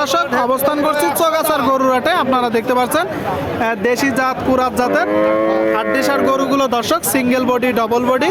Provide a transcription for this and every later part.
দর্শক অবস্থান করছি চৌগাছার গরুরাটে আপনারা দেখতে পাচ্ছেন দেশি জাত কুরাত জাতের হাড্ডিসার গরুগুলো। দর্শক সিঙ্গেল বডি ডবল বডি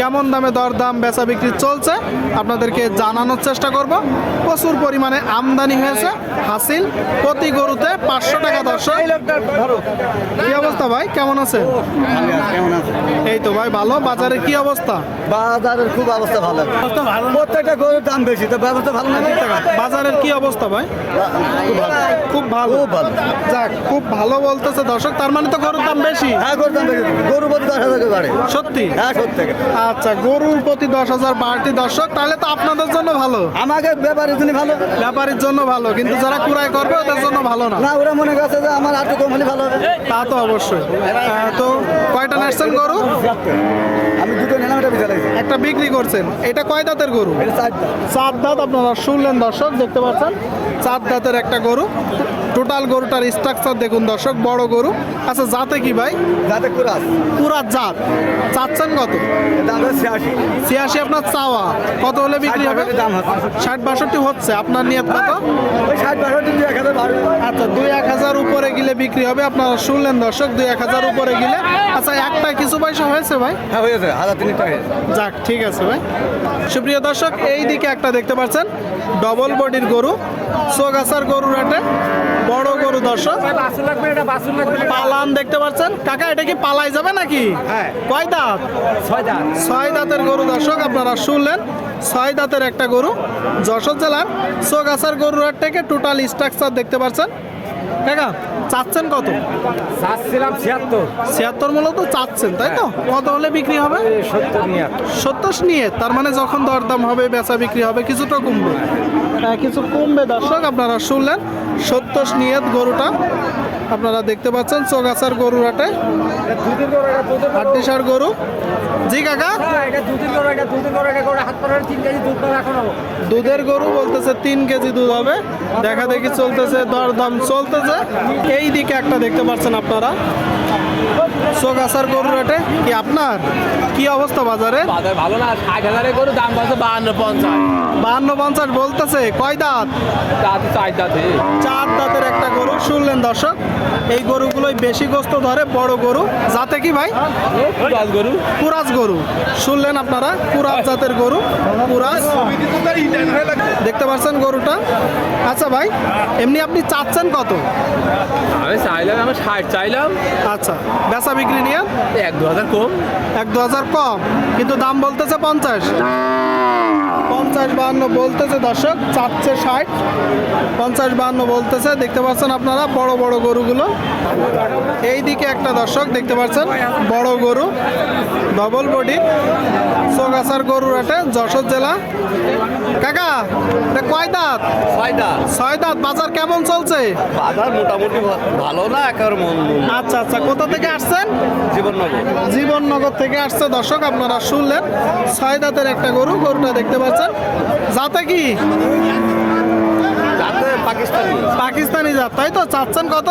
কেমন দামে দর দাম বেচা বিক্রি চলছে আপনাদেরকে জানানোর চেষ্টা করব। প্রচুর পরিমাণে আমদানি হয়েছে হাসিল প্রতি গরুতে পাঁচশো টাকা দর্শক। কি অবস্থা ভাই কেমন আছে এই তো ভাই ভালো। বাজারে কি অবস্থা? বাজারের খুব অবস্থা ভালো। প্রত্যেকটা গরুর দাম বেশি তো ব্যবস্থা ভালো না? বাজারের কি অবস্থা ভাই? খুব ভালো। খুব ভালো। যাক খুব ভালো বলতেছে দর্শক তার মানে তো গরুর দাম বেশি। হ্যাঁ গরুর দাম বেশি। গরু প্রতি দশ হাজার বাড়ে। সত্যি? হ্যাঁ সত্যি আচ্ছা গরুর প্রতি দশ হাজার বাড়তি দর্শক তাহলে তো আপনাদের জন্য ভালো। আমাকে ব্যাপারের জন্য ভালো। ব্যাপারীর জন্য ভালো কিন্তু যারা কুড়াই করবে ওদের জন্য ভালো না। না ওরা মনে করছে যে আমার আটটু কম হলে ভালো হবে। তা তো অবশ্যই। তো কয়টা নাচছেন গরু? আমি দুটো নিলাম এটা বিচার একটা বিক্রি করছেন। এটা কয় দাঁতের গরু? চার দাঁত আপনারা শুনলেন দর্শক দেখতে পাচ্ছেন। চার দাঁতের একটা গরু। টোটাল গরুটার স্ট্রাকচার দেখুন দর্শক বড় গরু। আচ্ছা জাতে কি ভাই? কুরাস। পুরা জাত। চাচ্ছেন কত? ছিয়াশি। ছিয়াশি আপনার চাওয়া। কত হলে বিক্রি হবে? ষাট বাষট্টি দাম হচ্ছে। ষাট বাষট্টি হচ্ছে। আপনার নিয়ত কত? ষাট বাষট্টি দুই এক হাজার আচ্ছা দুই এক হাজার উপরে গেলে বিক্রি হবে। আপনারা শুনলেন দর্শক দুই এক হাজার উপরে গেলে। আচ্ছা একটা কিছু পয়সা হয়েছে ভাই? হ্যাঁ হয়েছে। হাজার তিন যাক ঠিক আছে ভাই। সুপ্রিয় দর্শক এই দিকে একটা দেখতে পাচ্ছেন। ডবল বডির গরু। সোগাছার গরুর হাটে বড় গরু দর্শক। পালান দেখতে পাচ্ছেন। কাকা এটা কি পালাই যাবে নাকি? হ্যাঁ। কয় দাঁত? ছয় দাঁতের গরু দর্শক আপনারা শুনলেন। ছয় দাঁতের একটা গরু যশোর জেলার সোগাছার গরুর হাট থেকে টোটাল স্ট্রাকচার দেখতে পাচ্ছেন। কাকা চাচ্ছেন কত? চাচ্ছিলাম ছিয়াত্তর। ছিয়াত্তর মূলত চাচ্ছেন তাই তো? কত হলে বিক্রি হবে? সত্তর নিয়ে। সত্তর নিয়ে তার মানে যখন দরদাম হবে বেচা বিক্রি হবে কিছুটা কমবে। হ্যাঁ কিছু কমবে দর্শক আপনারা শুনলেন সত্তর নিয়ে গরুটা আপনারা দেখতে পাচ্ছেন চোগাছার গরু হাটে হাড্ডিসার গরু। জি কাকা? দুধের গরু বলতেছে তিন কেজি দুধ হবে। দেখা দেখি চলতেছে দরদাম চলতেছে। এই দিকে একটা দেখতে পাচ্ছেন আপনারা। চোগাছার গরু হাটে কি আপনার? কি অবস্থা বাজারে? বাজার ভালো না ষাট হাজারে করে দাম পাচ্ছে বাহান্ন পঞ্চাশ। বাহান্ন পঞ্চাশ বলতেছে। কয় দাঁত? তাতে চার দাঁতে চার দাঁতের একটা গরু। শুনলেন দর্শক এই গরুগুলোই বেশি গোস্ত ধরে বড় গরু। যাতে কি ভাই? গরু। কুরাজ গরু। শুনলেন আপনারা? কুরাজ জাতের গরু কুরাজ দেখতে পাচ্ছেন গরুটা? আচ্ছা ভাই এমনি আপনি চাচ্ছেন কত? আমি চাইলাম আমি ষাট চাইলাম। আচ্ছা বেচা বিক্রি নিয়ে? এক দু হাজার কম। এক দু হাজার কম কিন্তু দাম বলতেছে পঞ্চাশ। পঞ্চাশ বাহান্ন বলতেছে দর্শক চাচ্ছে ষাট। পঞ্চাশ বাহান্ন বলতেছে দেখতে পাচ্ছেন আপনারা বড় বড় গরুগুলো। এই দিকে একটা দর্শক দেখতে পাচ্ছেন বড় গরু ডবল বডি চোগাছার গরু হাটে যশোর জেলা। কাকা কয় দাঁত? ছয় দাঁত। বাজার কেমন চলছে? বাজার মোটামুটি ভালো না একেবারে মন আচ্ছা আচ্ছা কোথা থেকে আসছেন? জীবননগর। জীবননগর থেকে আসছে দর্শক আপনারা শুনলেন ছয় দাঁতের একটা গরু গরুটা দেখতে পাচ্ছেন। যাতে কি? পাকিস্তানি। পাকিস্তানি জাত তাই তো? চাচ্ছেন কত?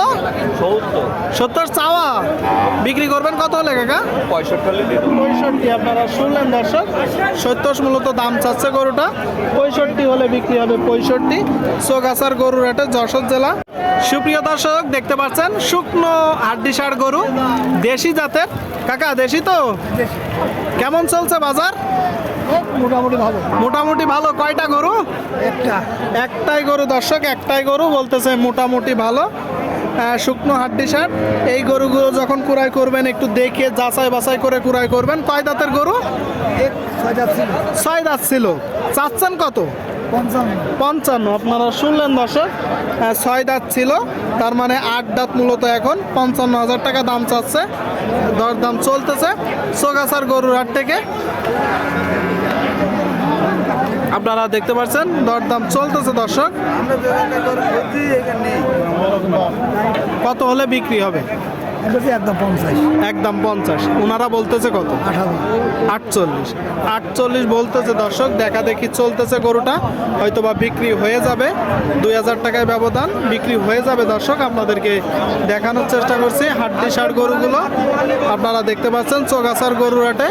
সত্তর। সত্তর চাওয়া। বিক্রি করবেন কত হলে কাকা পঁয়ষট্টি। আপনারা শুনলেন দর্শক? সত্তর মূলত দাম চাচ্ছে গরুটা। পঁয়ষট্টি হলে বিক্রি হবে পঁয়ষট্টি। সোগাছার গরুর হাটে যশোর জেলা। সুপ্রিয় দর্শক দেখতে পাচ্ছেন শুকনো হাড্ডিসার গরু। দেশি জাতের। কাকা দেশি তো? কেমন চলছে বাজার? মোটামুটি ভালো। মোটামুটি ভালো। কয়টা গরু? একটা। একটাই গরু দর্শক একটাই গরু বলতেছে মোটামুটি ভালো। শুকনো হাড্ডি সার। এই গরুগুলো যখন কুড়াই করবেন একটু দেখে যাচাই বাছাই করে কুড়াই করবেন। কয় দাঁতের গরু? ছয় দাঁত ছিল। চাচ্ছেন কত? পঞ্চান্ন। পঞ্চান্ন। আপনারা শুনলেন দর্শক ছয় দাঁত ছিল। তার মানে আট দাঁত মূলত এখন। পঞ্চান্ন হাজার টাকা দাম চাচ্ছে। দরদাম চলতেছে। সোগাছার গরুর হাট থেকে। আপনারা দেখতে পাচ্ছেন, দরদাম চলতেছে দর্শক। কত হলে বিক্রি হবে? একদম পঞ্চাশ। একদম পঞ্চাশ ওনারা বলতেছে কত? আটচল্লিশ। আটচল্লিশ বলতেছে দর্শক, দেখা দেখি চলতেছে গরুটা। হয়তো বা বিক্রি হয়ে যাবে। দুই হাজার টাকায় ব্যবধান, বিক্রি হয়ে যাবে দর্শক। আপনাদেরকে দেখানোর চেষ্টা করছি হাড্ডি সার গরুগুলো। আপনারা দেখতে পাচ্ছেন, চোগাছার গরুর হাটে।